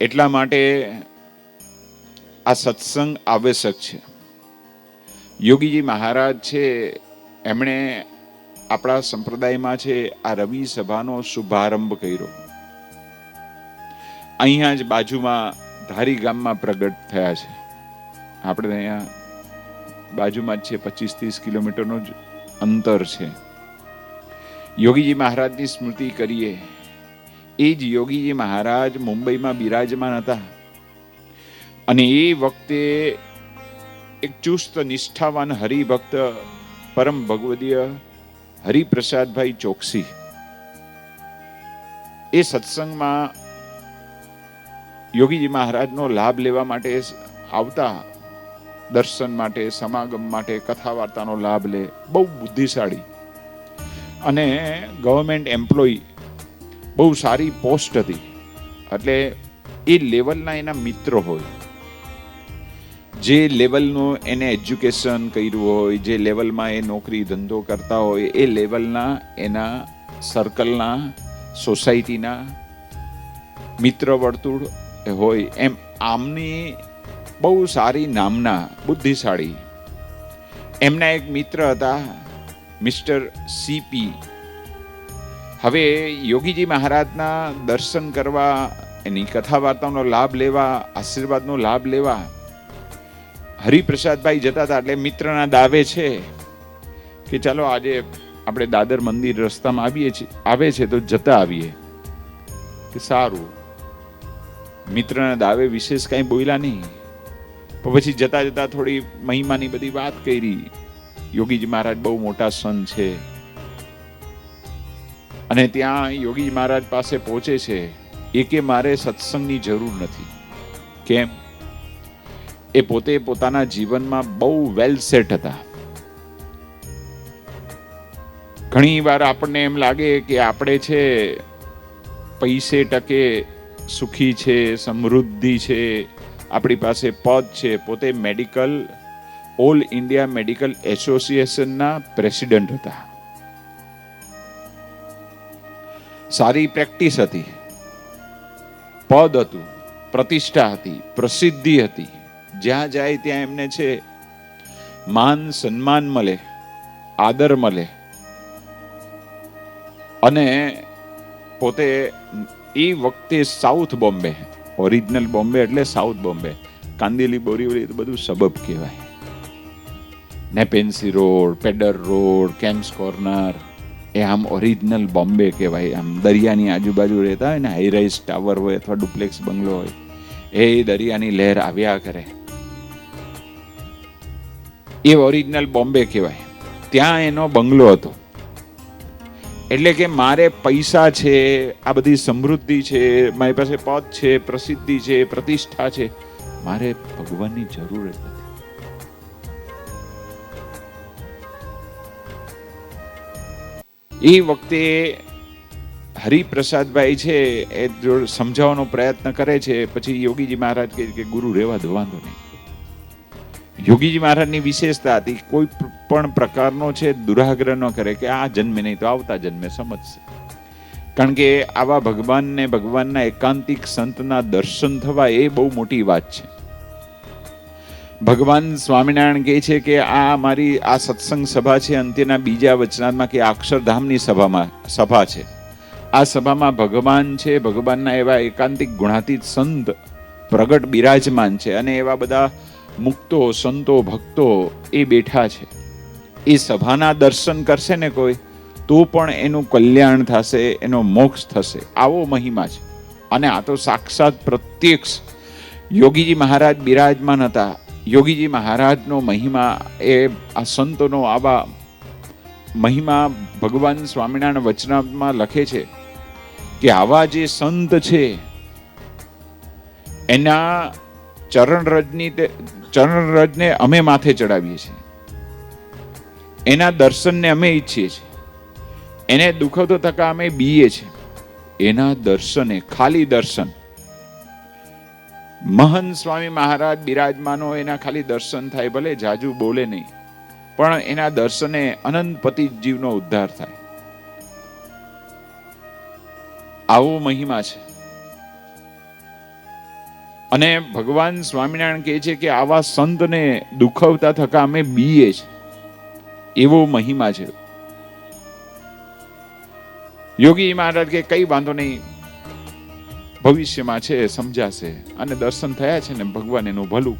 એટલા માટે આ સત્સંગ આવશ્યક છે. યોગીજી મહારાજ છે, એમણે આપણા સંપ્રદાયમાં છે, આ રવિ સભાનો શુભારંભ કર્યો. અહીંયા જ બાજુમાં ધારી ગામમાં પ્રગટ થયા છે. આપણે અહીંયા બાજુમાં જ છે પચીસ ત્રીસ કિલોમીટરનું જ અંતર છે. યોગીજી મહારાજની સ્મૃતિ કરીએ. એ જ યોગીજી મહારાજ મુંબઈમાં બિરાજમાન હતા. અને એ વખતે એક ચુસ્ત, નિષ્ઠાવાન હરિભક્ત પરમ ભગવદીય હરિપ્રસાદભાઈ ચોકસી. એ સત્સંગમાં યોગીજી મહારાજનો લાભ લેવા માટે આવતા દર્શન માટે, સમાગમ માટે કથા વાર્તાનો લાભ લે. બહુ બુદ્ધિશાળી. અને ગવર્મેન્ટ એમ્પ્લોય બહુ સારી પોસ્ટ હતી. એટલે એ લેવલના એના મિત્રો હોય. જે લેવલનું એને એજ્યુકેશન કર્યું હોય, જે લેવલમાં એ નોકરી ધંધો કરતા હોય, એ લેવલના એના સર્કલના, સોસાયટીના મિત્ર વર્તુળ હોય, એમ આમની બહુ સારી નામના બુદ્ધિશાળી. એમના એક મિત્ર હતા, મિસ્ટર સીપી હવે યોગીજી મહારાજના દર્શન કરવા, એની કથા વાર્તાનો લાભ લેવા, આશીર્વાદનો લાભ લેવા, હરિપ્રસાદભાઈ જતા હતા એટલે મિત્રના દાવે છે કે ચાલો આજે આપણે દાદર મંદિર રસ્તામાં આવીએ છીએ. આવે છે તો જતા આવીએ. કે સારું. મિત્રના દાવે વિશેષ કાંઈ બોલ્યા નહીં. પણ પછી જતા જતા થોડી મહિમાની બધી વાત કરી. યોગીજી મહારાજ બહુ મોટા સંત છે. અને ત્યાં યોગી મહારાજ પાસે પહોંચે છે. એ કે મારે સત્સંગની જરૂર નથી. કેમ? એ પોતે પોતાના જીવનમાં બહુ વેલ સેટ હતા. ઘણી વાર આપણને એમ લાગે કે આપણે છે પૈસે ટકે સુખી છે, સમૃદ્ધિ છે, આપણી પાસે પદ છે. પોતે મેડિકલ ઓલ ઇન્ડિયા મેડિકલ એસોસિએશનના પ્રેસિડેન્ટ હતા. સારી પ્રેક્ટિસ હતી. પદ હતું, પ્રતિષ્ઠા હતી, પ્રસિદ્ધિ હતી. જ્યાં જાય ત્યાં એમને છે, માન, સન્માન મળે, આદર મળે. અને પોતે એ વખતે સાઉથ બોમ્બે, ઓરિજિનલ બોમ્બે એટલે સાઉથ બોમ્બે. કાંદીલી બોરીવલી તો બધું સબબ કહેવાય. Nepean sea road, Peddar road, Kemps corner એ આમ ઓરિજિનલ બોમ્બે કહેવાય. આમ દરિયાની આજુબાજુ રહેતા હોય ને હાઈરાઇઝ ટાવર હોય અથવા ડુપ્લેક્સ બંગલો હોય, એ દરિયાની લહેર આવ્યા કરે. એ ઓરિજિનલ બોમ્બે કહેવાય. ત્યાં એનો બંગલો હતો. એટલે કે મારે પૈસા છે, આ બધી સમૃદ્ધિ છે, મારી પાસે પદ છે, પ્રસિદ્ધિ છે, પ્રતિષ્ઠા છે, મારે ભગવાનની જરૂર જ નથી. એ વખતે હરિપ્રસાદભાઈ છે એ જો સમજાવવાનો પ્રયત્ન કરે છે. પછી યોગીજી મહારાજ કહે કે ગુરુ રહેવા દો, વાંધો નહીં. યોગીજી મહારાજની વિશેષતા હતી કોઈ પણ પ્રકારનો છે દુરાગ્રહ ન કરે કે આ જન્મે નહીં તો આવતા જન્મે સમજશે. કારણ કે આવા ભગવાનને ભગવાનના એકાંતિક સંતના દર્શન થવા એ બહુ મોટી વાત છે. ભગવાન સ્વામિનારાયણ કહે છે કે આ મારી, આ સત્સંગ સભા છે, અંત્યના બીજા વચનામાં કે અક્ષરધામની સભામાં, સભા છે. આ સભામાં ભગવાન છે, ભગવાનના એવા એકાંતિક ગુણાતીત સંત, પ્રગટ બિરાજમાન છે અને એવા બધા મુક્તો, સંતો, ભક્તો એ બેઠા છે. એ સભાના દર્શન કરશે ને કોઈ, તો પણ એનું કલ્યાણ થશે, એનો મોક્ષ થશે. આવો મહિમા છે. અને આ તો સાક્ષાત પ્રત્યક્ષ યોગીજી મહારાજ બિરાજમાન હતા. યોગીજી મહારાજનો મહિમા એ આ સંતોનો આવા મહિમા ભગવાન સ્વામિનારાયણ વચનામાં લખે છે કે આવા જે સંત છે, એના ચરણ રજની તે ચરણ રજને અમે માથે ચડાવીએ છીએ. એના દર્શનને અમે ઈચ્છીએ છીએ. એને દુઃખતો થકા અમે બીએ છીએ. એના દર્શને, ખાલી દર્શન મહન સ્વામી મહારાજ બિરાજમાનો એના ખાલી દર્શન થાય ભલે, જાજુ બોલે નહીં. પણ એના દર્શને અનંત પતિ જીવનો ઉદ્ધાર થાય. આવો મહિમા છે. અને ભગવાન સ્વામિનારાયણ કહે છે કે આવા સંતને દુખવતા થકા અમે બીએ છે એવો મહિમા છે. યોગી મહારાજ કે કઈ વાંધો નહીં ભવિષ્યમાં છે એ સમજાશે અને દર્શન થયા છે ને ભગવાન એનું ભલું